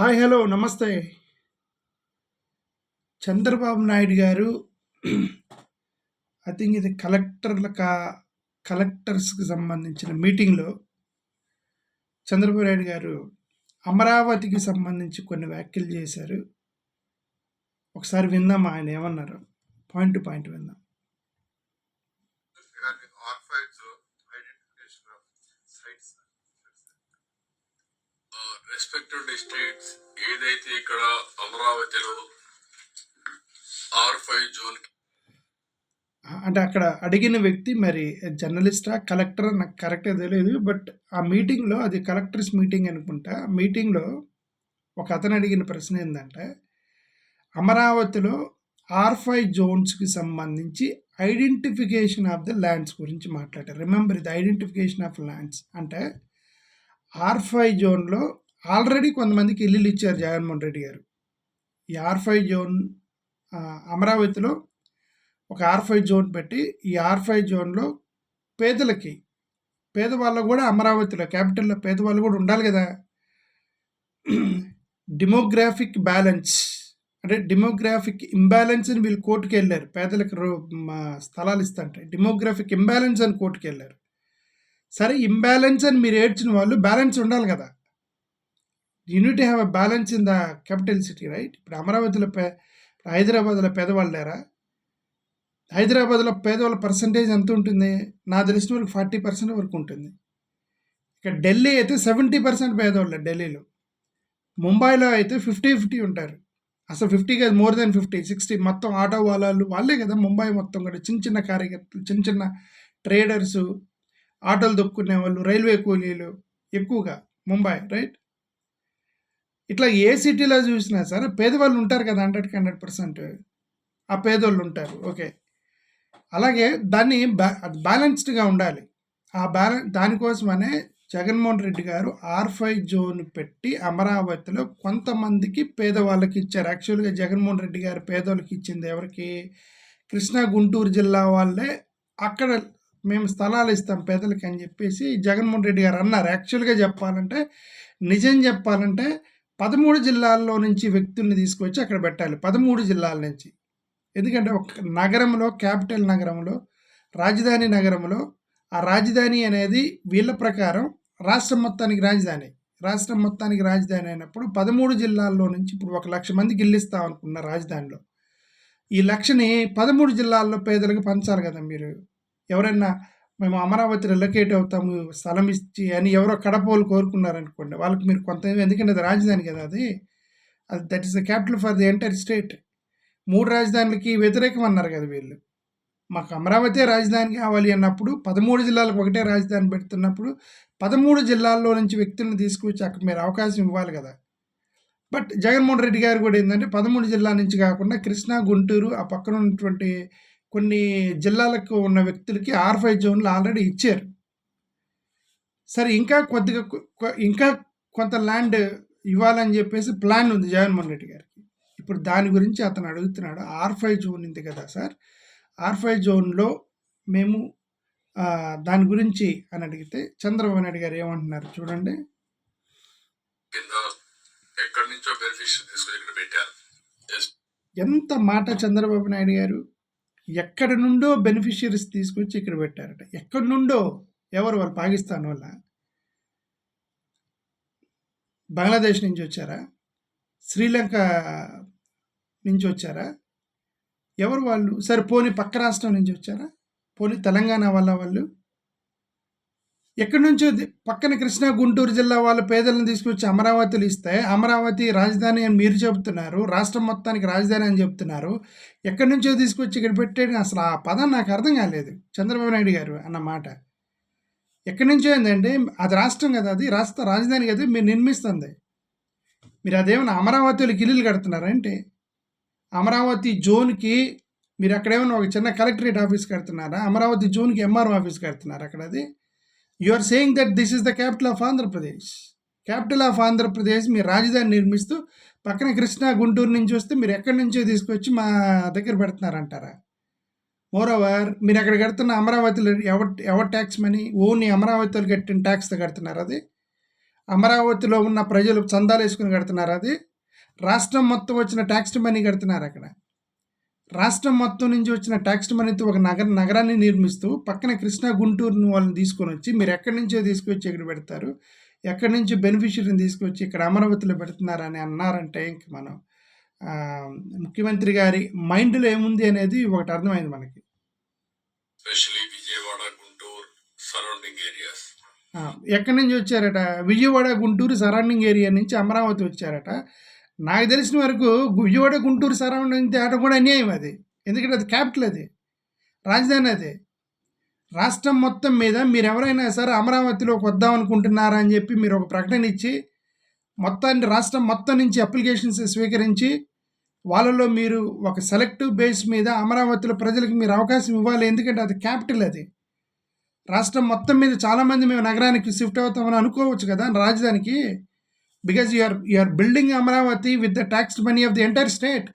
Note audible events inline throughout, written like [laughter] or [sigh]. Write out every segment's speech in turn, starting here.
Hi hello నమస్తే. చంద్రబాబు నాయుడు గారు I think ఇది కలెక్టర్ల కా కలెక్టర్స్కి సంబంధించిన మీటింగ్లో చంద్రబాబు నాయుడు గారు అమరావతికి సంబంధించి కొన్ని వ్యాఖ్యలు చేశారు. ఒకసారి విందాం ఆయన ఏమన్నారు? పాయింట్ టు పాయింట్ విందాం. regarding. రెస్పెక్టెడ్ స్టేట్స్ ఏదైతే ఇక్కడ అమరావతిలో ఆర్ ఫైవ్ జోన్ అంటే అక్కడ అడిగిన వ్యక్తి మరి జర్నలిస్టా కలెక్టర్ నాకు కరెక్ట్గా తెలియదు బట్ ఆ మీటింగ్లో అది కలెక్టర్స్ మీటింగ్ అనుకుంటా ఆ మీటింగ్లో ఒక అతను అడిగిన ప్రశ్న ఏంటంటే అమరావతిలో ఆర్ ఫైవ్ జోన్స్కి సంబంధించి ఐడెంటిఫికేషన్ ఆఫ్ ద ల్యాండ్స్ గురించి మాట్లాడారు. రిమెంబర్ ఇది ఐడెంటిఫికేషన్ ఆఫ్ ల్యాండ్స్ అంటే ఆర్ ఫైవ్ జోన్లో ఆల్రెడీ కొంతమందికి ఇల్లులు ఇచ్చారు జగన్మోహన్ రెడ్డి గారు. ఈ ఆర్ ఫైవ్ జోన్ అమరావతిలో ఒక ఆర్ ఫైవ్ జోన్ పెట్టి ఈ ఆర్ ఫైవ్ జోన్లో పేదలకి పేదవాళ్ళు కూడా అమరావతిలో క్యాపిటల్లో పేదవాళ్ళు కూడా ఉండాలి కదా. డిమోగ్రాఫిక్ బ్యాలెన్స్ అంటే డిమోగ్రాఫిక్ ఇంబ్యాలెన్స్ అని వీళ్ళు కోర్టుకు వెళ్ళారు పేదలకు రో- మా స్థలాలు ఇస్తుంటే డిమోగ్రాఫిక్ ఇంబ్యాలెన్స్ అని కోర్టుకు వెళ్ళారు సరే ఇంబ్యాలెన్స్ అని మీరు ఏడ్చిన వాళ్ళు బ్యాలెన్స్ ఉండాలి కదా. You need have a balance in the capital city right ఇప్పుడు అమరావతిలో పే హైదరాబాద్లో పేదవాళ్ళు లేరా? హైదరాబాద్లో పేదవాళ్ళ పర్సంటేజ్ ఎంత ఉంటుంది? నా తెలిసిన వరకు ఫార్టీ పర్సెంట్ వరకు ఉంటుంది. ఇక ఢిల్లీ అయితే సెవెంటీ పర్సెంట్ పేదవాళ్ళు ఢిల్లీలో. ముంబైలో అయితే ఫిఫ్టీ ఫిఫ్టీ ఉంటారు. అసలు ఫిఫ్టీ కాదు మోర్ దెన్ ఫిఫ్టీ సిక్స్టీ మొత్తం ఆటో వాళ్ళు వాళ్ళే కదా ముంబై మొత్తం కూడా చిన్న చిన్న కార్యకర్తలు చిన్న చిన్న ట్రేడర్స్ ఆటోలు దొక్కునే వాళ్ళు రైల్వే కూలీలు ఎక్కువగా ముంబై రైట్? ఇట్లా ఏ సిటీలో చూసినా సరే పేదవాళ్ళు ఉంటారు కదా హండ్రెడ్కి హండ్రెడ్ పర్సెంట్. ఆ పేదోళ్ళు ఉంటారు. ఓకే. అలాగే దాన్ని బ్యా బ్యాలెన్స్డ్గా ఉండాలి. ఆ బ్యాలెన్స్ దానికోసమనే జగన్మోహన్ రెడ్డి గారు ఆర్ ఫైవ్ జోన్ పెట్టి అమరావతిలో కొంతమందికి పేదవాళ్ళకి ఇచ్చారు. యాక్చువల్గా జగన్మోహన్ రెడ్డి గారు పేదవాళ్ళకి ఇచ్చింది ఎవరికి? కృష్ణా గుంటూరు జిల్లా వాళ్ళే. అక్కడ మేము స్థలాలు ఇస్తాం పేదలకి అని చెప్పేసి జగన్మోహన్ రెడ్డి గారు అన్నారు. యాక్చువల్గా చెప్పాలంటే నిజం చెప్పాలంటే పదమూడు జిల్లాల్లో నుంచి వ్యక్తుల్ని తీసుకొచ్చి అక్కడ పెట్టాలి. పదమూడు జిల్లాల నుంచి. ఎందుకంటే ఒక నగరంలో క్యాపిటల్ నగరంలో రాజధాని నగరంలో ఆ రాజధాని అనేది వీళ్ళ ప్రకారం రాష్ట్రం మొత్తానికి రాజధాని. రాష్ట్రం మొత్తానికి రాజధాని అయినప్పుడు పదమూడు జిల్లాల్లో నుంచి ఇప్పుడు ఒక లక్ష మందికి ఇల్లు అనుకున్న రాజధానిలో. ఈ లక్షని పదమూడు జిల్లాల్లో పేదలకు పంచాలి కదా మీరు. ఎవరైనా మేము అమరావతి రిలొకేట్ అవుతాము స్థలం ఇచ్చి అని ఎవరో కడపోలు కోరుకున్నారనుకోండి వాళ్ళకి మీరు కొంత ఎందుకంటే అది రాజధాని కదా అది. అది that is the capital for the entire state మూడు రాజధానులకి వ్యతిరేకం అన్నారు కదా వీళ్ళు. మాకు అమరావతి రాజధాని కావాలి అన్నప్పుడు పదమూడు జిల్లాలకు ఒకటే రాజధాని పెడుతున్నప్పుడు పదమూడు జిల్లాల్లో నుంచి వ్యక్తులను తీసుకొచ్చి అక్కడ మీరు అవకాశం ఇవ్వాలి కదా. బట్ జగన్మోహన్ రెడ్డి గారు కూడా ఏంటంటే పదమూడు జిల్లాల నుంచి కాకుండా కృష్ణా గుంటూరు ఆ పక్కన ఉన్నటువంటి కొన్ని జిల్లాలకు ఉన్న వ్యక్తులకి ఆర్ ఫైవ్ జోన్లు ఆల్రెడీ ఇచ్చారు. సరే ఇంకా కొద్దిగా ఇంకా కొంత ల్యాండ్ ఇవ్వాలని చెప్పేసి ప్లాన్ ఉంది జగన్మోహన్ రెడ్డి గారికి. ఇప్పుడు దాని గురించి అతను అడుగుతున్నాడు. ఆర్ ఫైవ్ జోన్ ఉంది కదా సార్ ఆర్ ఫైవ్ జోన్లో మేము దాని గురించి అని అడిగితే చంద్రబాబు నాయుడు గారు ఏమంటున్నారు చూడండి. కింద ఎక్కడి నుంచో బెనిఫిషియరీ తీసుకొని ఇక్కడ పెట్టారు. Yes. ఎంత మాట చంద్రబాబు నాయుడు గారు? ఎక్కడి నుండో బెనిఫిషియరీస్ తీసుకొచ్చి ఇక్కడ పెట్టారట. ఎక్కడి నుండో ఎవరు? వాళ్ళు పాకిస్తాన్ వల్ల బంగ్లాదేశ్ నుంచి వచ్చారా? శ్రీలంక నుంచి వచ్చారా? ఎవరు వాళ్ళు? సరే పోనీ పక్క రాష్ట్రం నుంచి వచ్చారా? పోనీ తెలంగాణ వల్ల వాళ్ళు? ఎక్కడి నుంచో పక్కన కృష్ణా గుంటూరు జిల్లా వాళ్ళ పేదలను తీసుకొచ్చి అమరావతిలో ఇస్తే అమరావతి రాజధాని అని మీరు చెబుతున్నారు రాష్ట్రం మొత్తానికి రాజధాని అని చెప్తున్నారు ఎక్కడి నుంచో తీసుకొచ్చి ఇక్కడ పెట్టేది అసలు ఆ పదం నాకు అర్థం కాలేదు చంద్రబాబు నాయుడు గారు అన్న మాట. ఎక్కడి నుంచో ఏంటంటే అది రాష్ట్రం కదా అది రాష్ట్ర రాజధాని కదా మీరు నిర్మిస్తుంది. మీరు అదేమన్నా అమరావతిలోకి ఇల్లులు కడుతున్నారంటే అమరావతి జోన్కి మీరు అక్కడేమన్నా ఒక చిన్న కలెక్టరేట్ ఆఫీస్ కడుతున్నారా? అమరావతి జోన్కి ఎంఆర్ఓ ఆఫీస్ కడుతున్నారు అక్కడ అది? You are saying that this is the capital of Andhra Pradesh capital of Andhra Pradesh మీ రాజధాని నిర్మిస్తూ పక్కన కృష్ణా గుంటూరు నుంచి వస్తే మీరు ఎక్కడి నుంచో తీసుకొచ్చి మా దగ్గర పెడుతున్నారంటారా? మోరోవర్ మీరు అక్కడ కడుతున్న అమరావతిలో ఎవ ఎవరి ట్యాక్స్ మనీ ఓన్లీ అమరావతిలో కట్టిన ట్యాక్స్తో కడుతున్నారు అది? అమరావతిలో ఉన్న ప్రజలు చందాలు వేసుకుని కడుతున్నారు అది? రాష్ట్రం మొత్తం వచ్చిన ట్యాక్స్ మనీ కడుతున్నారు అక్కడ. రాష్ట్రం మొత్తం నుంచి వచ్చిన ట్యాక్స్ మనీతో ఒక నగర నగరాన్ని నిర్మిస్తూ పక్కన కృష్ణా గుంటూరుని వాళ్ళని తీసుకొని వచ్చి మీరు ఎక్కడి నుంచో తీసుకొచ్చి ఇక్కడ పెడతారు? ఎక్కడి నుంచి బెనిఫిషియరీని తీసుకొచ్చి ఇక్కడ అమరావతిలో పెడుతున్నారని అన్నారంటే ఇంక మనం ముఖ్యమంత్రి గారి మైండ్లో ఏముంది అనేది ఒకటి అర్థమైంది మనకి. Especially Vijayawada Guntur surrounding areas ఎక్కడి నుంచి వచ్చారట? విజయవాడ గుంటూరు సరౌండింగ్ ఏరియా నుంచి అమరావతి వచ్చారట. నాకు తెలిసిన వరకు విజయవాడ గుంటూరు సరౌండింగ్ తేట కూడా అన్యాయం అది. ఎందుకంటే అది క్యాపిటల్ అది. రాజధాని అది. రాష్ట్రం మొత్తం మీద మీరు ఎవరైనా సరే అమరావతిలోకి వద్దాం అనుకుంటున్నారా అని చెప్పి మీరు ఒక ప్రకటన ఇచ్చి మొత్తాన్ని రాష్ట్రం మొత్తం నుంచి అప్లికేషన్స్ స్వీకరించి వాళ్ళలో మీరు ఒక సెలెక్టివ్ బేస్ మీద అమరావతిలో ప్రజలకు మీరు అవకాశం ఇవ్వాలి. ఎందుకంటే అది క్యాపిటల్ అది. రాష్ట్రం మొత్తం మీద చాలామంది మేము నగరానికి షిఫ్ట్ అవుతామని అనుకోవచ్చు కదా రాజధానికి. Because you're you're building Amaravati with the tax money of the entire state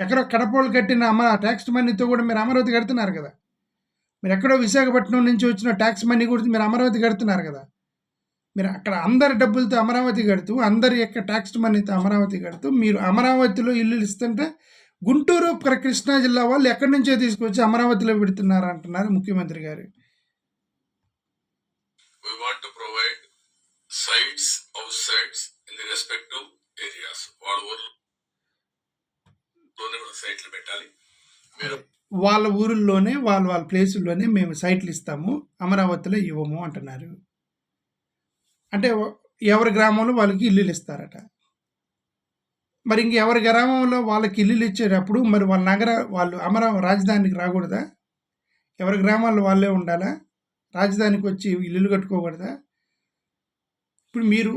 ఎక్కడో కడపోలు కట్టిన అమరా ట్యాక్స్ మనీతో కూడా మీరు అమరావతి కడుతున్నారు కదా. మీరు ఎక్కడో విశాఖపట్నం నుంచి వచ్చిన ట్యాక్స్ మనీ కూడా మీరు అమరావతి కడుతున్నారు కదా. మీరు అక్కడ అందరి డబ్బులతో అమరావతి కడుతూ అందరి యొక్క ట్యాక్స్ మనీతో అమరావతి కడుతూ మీరు అమరావతిలో ఇల్లు ఇస్తుంటే గుంటూరు ప్ర- కృష్ణా జిల్లా వాళ్ళు ఎక్కడి నుంచో తీసుకొచ్చి అమరావతిలో పెడుతున్నారు అంటున్నారు ముఖ్యమంత్రి గారు. We want to provide sites, in in the వాళ్ళ ఊర్లోనే కూడా సైట్లు పెట్టాలి. మీరు వాళ్ళ ఊరుల్లోనే వాళ్ళ వాళ్ళ ప్లేసుల్లోనే మేము సైట్లు ఇస్తాము అమరావతిలో ఇవ్వము అంటున్నారు. అంటే ఎవరి గ్రామంలో వాళ్ళకి ఇల్లులు ఇస్తారట. మరి ఇంక ఎవరి గ్రామంలో వాళ్ళకి ఇల్లులు ఇచ్చేటప్పుడు మరి వాళ్ళ నగర వాళ్ళు అమరావతి రాజధానికి రాకూడదా? ఎవరి గ్రామాల్లో వాళ్ళే ఉండాలా? రాజధానికి వచ్చి ఇల్లులు కట్టుకోకూడదా? ఇప్పుడు మీరు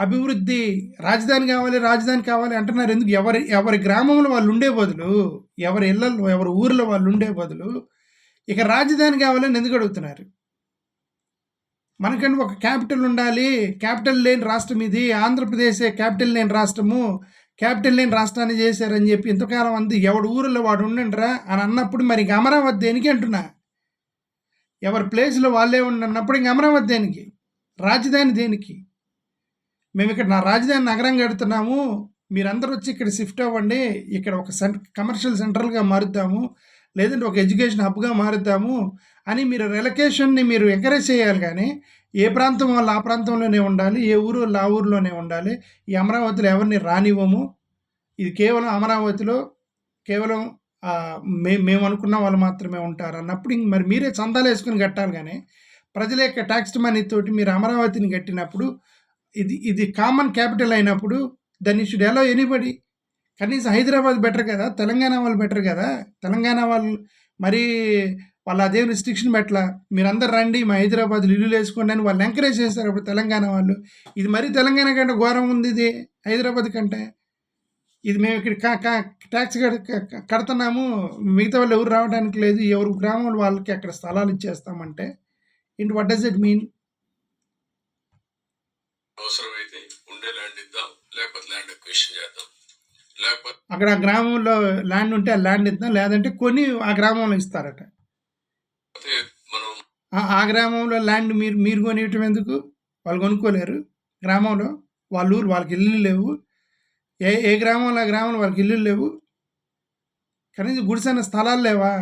అభివృద్ధి రాజధాని కావాలి రాజధాని కావాలి అంటున్నారు ఎందుకు? ఎవరి ఎవరి గ్రామంలో వాళ్ళు ఉండే బదులు ఎవరి ఇళ్ళలో ఎవరి ఊర్లో వాళ్ళు ఉండే బదులు ఇక రాజధాని కావాలని ఎందుకు అడుగుతున్నారు? మనకంటే ఒక క్యాపిటల్ ఉండాలి. క్యాపిటల్ లేని రాష్ట్రం ఇది. ఆంధ్రప్రదేశే క్యాపిటల్ లేని రాష్ట్రము. క్యాపిటల్ లేని రాష్ట్రాన్ని చేశారని చెప్పి ఇంతకాలం అంది. ఎవడు ఊరిలో వాడు ఉండండిరా అని అన్నప్పుడు మరి ఇంక అమరావతి దేనికి అంటున్నా? ఎవరి ప్లేస్లో వాళ్ళే ఉండన్నప్పుడు ఇంక అమరావతి దేనికి? రాజధాని దేనికి? మేము ఇక్కడ నా రాజధాని నగరం కడుతున్నాము మీరందరూ వచ్చి ఇక్కడ షిఫ్ట్ అవ్వండి. ఇక్కడ ఒక సెంటర్ కమర్షియల్ సెంటర్గా మారుద్దాము. లేదంటే ఒక ఎడ్యుకేషన్ హబ్గా మారుద్దాము అని మీరు రిలకేషన్ని మీరు ఎంకరేజ్ చేయాలి కానీ ఏ ప్రాంతం వాళ్ళు ఆ ప్రాంతంలోనే ఉండాలి ఏ ఊరు వాళ్ళు ఆ ఊరిలోనే ఉండాలి ఈ అమరావతిలో ఎవరిని రానివ్వము. ఇది కేవలం అమరావతిలో కేవలం మే మేము అనుకున్న వాళ్ళు మాత్రమే ఉంటారు అన్నప్పుడు ఇంక మరి మీరే చందాలు వేసుకుని కట్టాలి కానీ ప్రజల యొక్క ట్యాక్స్ మనీ తోటి మీరు అమరావతిని కట్టినప్పుడు ఇది ఇది కామన్ క్యాపిటల్ అయినప్పుడు దాన్ని షుడ్ ఎలా ఎనీబడి కనీసం హైదరాబాద్ బెటర్ కదా తెలంగాణ వాళ్ళు బెటర్ కదా. తెలంగాణ వాళ్ళు మరీ వాళ్ళు అదేం రిస్ట్రిక్షన్ పెట్టలా. మీరందరు రండి మా హైదరాబాద్లో ఇల్లు వేసుకోండి అని వాళ్ళు ఎంకరేజ్ చేస్తారు అప్పుడు తెలంగాణ వాళ్ళు. ఇది మరీ తెలంగాణ కంటే ఘోరం ఉంది ఇది హైదరాబాద్ కంటే. ఇది మేము ఇక్కడ కా కా ట్యాక్స్ కడ- క- కడుతున్నాము. మిగతా వాళ్ళు ఎవరు రావడానికి లేదు. ఎవరు గ్రామంలో వాళ్ళకి అక్కడ స్థలాలు ఇచ్చేస్తామంటే. ఇంటి వాట్ డస్ ఇట్ మీన్ అవసరమైతే ఉండే ల్యాండ్ ఇద్దాం లేకపోతే ల్యాండ్ ఎక్విషన్ చేద్దాం. లేకపోతే అక్కడ ఆ గ్రామంలో ల్యాండ్ ఉంటే ఆ ల్యాండ్ ఇద్దాం లేదంటే కొని ఆ గ్రామంలో ఇస్తారట. మనం ఆ గ్రామంలో ల్యాండ్ మీరు మీరు కొనియటం ఎందుకు? వాళ్ళు కొనుక్కోలేరు. గ్రామంలో వాళ్ళ ఊరు వాళ్ళకి ఇల్లు లేవు. ఏ ఏ గ్రామంలో ఆ గ్రామంలో వాళ్ళకి ఇల్లు లేవు? కనీసం గుడిసెన స్థలాలు లేవా?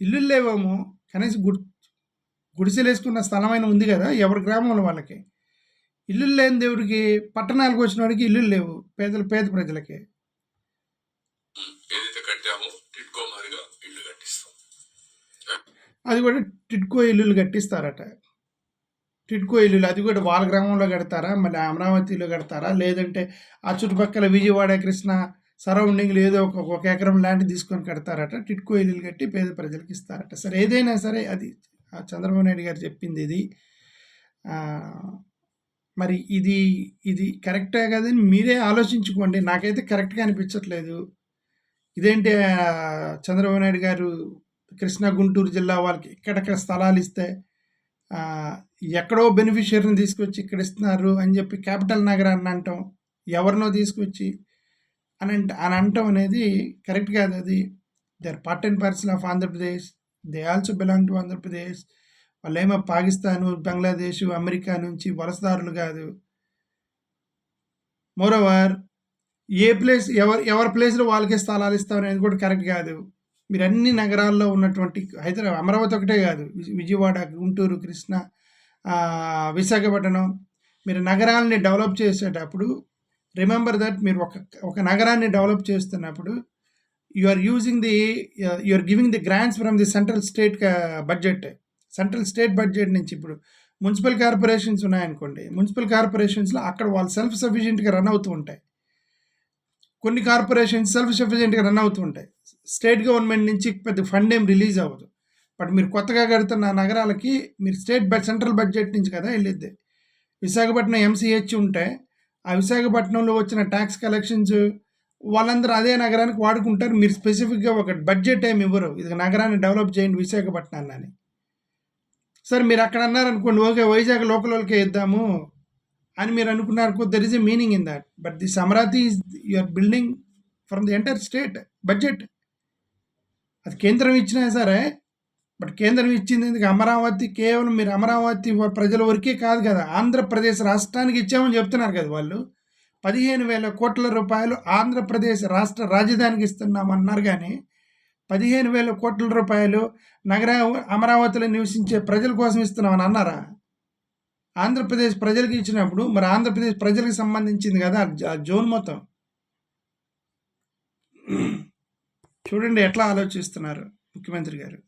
ఇల్లు లేవేమో. కనీసం గుడి గుడిసెలు వేసుకున్న స్థలమైన ఉంది కదా ఎవరి గ్రామంలో వాళ్ళకి? ఇల్లు లేని దేవుడికి పట్టణాలకు వచ్చిన వాడికి ఇల్లు లేవు. పేదల పేద ప్రజలకి. అది కూడా టిట్కో ఇల్లులు కట్టిస్తారట. టిట్కో ఇల్లులు అది కూడా వాళ్ళ గ్రామంలో కడతారా? మళ్ళీ అమరావతిలో కడతారా? లేదంటే ఆ చుట్టుపక్కల విజయవాడ కృష్ణ సరౌండింగ్లో ఏదో ఒక ఒక ఎకరం ల్యాండ్ తీసుకొని కడతారట. టిట్కో ఇల్లులు కట్టి పేద ప్రజలకు ఇస్తారట. సరే ఏదైనా సరే అది చంద్రబాబు నాయుడు గారు చెప్పింది ఇది. మరి ఇది ఇది కరెక్టే కదని మీరే ఆలోచించుకోండి. నాకైతే కరెక్ట్గా అనిపించట్లేదు. ఇదేంటి చంద్రబాబు నాయుడు గారు కృష్ణా గుంటూరు జిల్లా వాళ్ళకి ఎక్కడెక్కడ స్థలాలు ఇస్తే ఎక్కడో బెనిఫిషియరీని తీసుకొచ్చి ఇక్కడ ఇస్తున్నారు అని చెప్పి క్యాపిటల్ నగరాన్ని అంటాం. ఎవరినో తీసుకొచ్చి అని అంట అని అంటాం అనేది కరెక్ట్ కాదు అది. They are part and parcel of Andhra Pradesh. They also belong to Andhra Pradesh. వాళ్ళేమో పాకిస్తాను బంగ్లాదేశ్ అమెరికా నుంచి వలసదారులు కాదు. మోరోవర్ ఏ ప్లేస్ ఎవరు ఎవరి ప్లేస్లో వాళ్ళకే స్థలాలు ఇస్తాం అనేది కూడా కరెక్ట్ కాదు. మీరు అన్ని నగరాల్లో ఉన్నటువంటి హైదరాబాద్ అమరావతి ఒకటే కాదు. విజయవాడ గుంటూరు కృష్ణ విశాఖపట్నం మీరు నగరాలని డెవలప్ చేసేటప్పుడు రిమెంబర్ దట్ మీరు ఒక ఒక నగరాన్ని డెవలప్ చేస్తున్నప్పుడు you are using the you are giving the grants from the central state budget central state budget నుంచి ఇప్పుడు మున్సిపల్ కార్పొరేషన్స్ ఉన్నాయనుకోండి మున్సిపల్ కార్పొరేషన్స్లో అక్కడ వాళ్ళు సెల్ఫ్ సఫిషియెంట్గా రన్ అవుతూ ఉంటాయి. కొన్ని కార్పొరేషన్స్ సెల్ఫ్ సఫిషియెంట్గా రన్ అవుతూ ఉంటాయి. స్టేట్ గవర్నమెంట్ నుంచి పెద్ద ఫండ్ ఏం రిలీజ్ అవ్వదు. బట్ మీరు కొత్తగా కడుతున్న నగరాలకి మీరు స్టేట్ బడ్ సెంట్రల్ బడ్జెట్ నుంచి కదా వెళ్ళిద్ది. విశాఖపట్నం ఎంసీహెచ్ ఉంటే ఆ విశాఖపట్నంలో వచ్చిన ట్యాక్స్ కలెక్షన్స్ వాళ్ళందరూ అదే నగరానికి వాడుకుంటారు. మీరు స్పెసిఫిక్గా ఒక బడ్జెట్ ఏమి ఇవ్వరు. ఇది నగరాన్ని డెవలప్ చేయండి విశాఖపట్నాన్ని అని. సరే మీరు అక్కడ అన్నారనుకోండి ఓకే వైజాగ్ లోకల్ వాళ్ళకే ఇద్దాము అని మీరు అనుకున్నారు there is a meaning in that but this Amaravati is your building from the entire state budget అది కేంద్రం ఇచ్చినా సరే బట్ కేంద్రం ఇచ్చింది ఎందుకు? అమరావతి కేవలం మీరు అమరావతి ప్రజల వరకే కాదు కదా ఆంధ్రప్రదేశ్ రాష్ట్రానికి ఇచ్చామని చెప్తున్నారు కదా వాళ్ళు. పదిహేను వేల కోట్ల రూపాయలు ఆంధ్రప్రదేశ్ రాష్ట్ర రాజధానికి ఇస్తున్నామన్నారు కానీ పదిహేను వేల కోట్ల రూపాయలు నగర అమరావతిలో నివసించే ప్రజల కోసం ఇస్తున్నామని అన్నారా? ఆంధ్రప్రదేశ్ ప్రజలకు ఇచ్చినప్పుడు మరి ఆంధ్రప్రదేశ్ ప్రజలకు సంబంధించింది కదా ఆ జోన్ మొత్తం? [clears throat] చూడండి ఎట్లా ఆలోచిస్తున్నారు ముఖ్యమంత్రి గారు.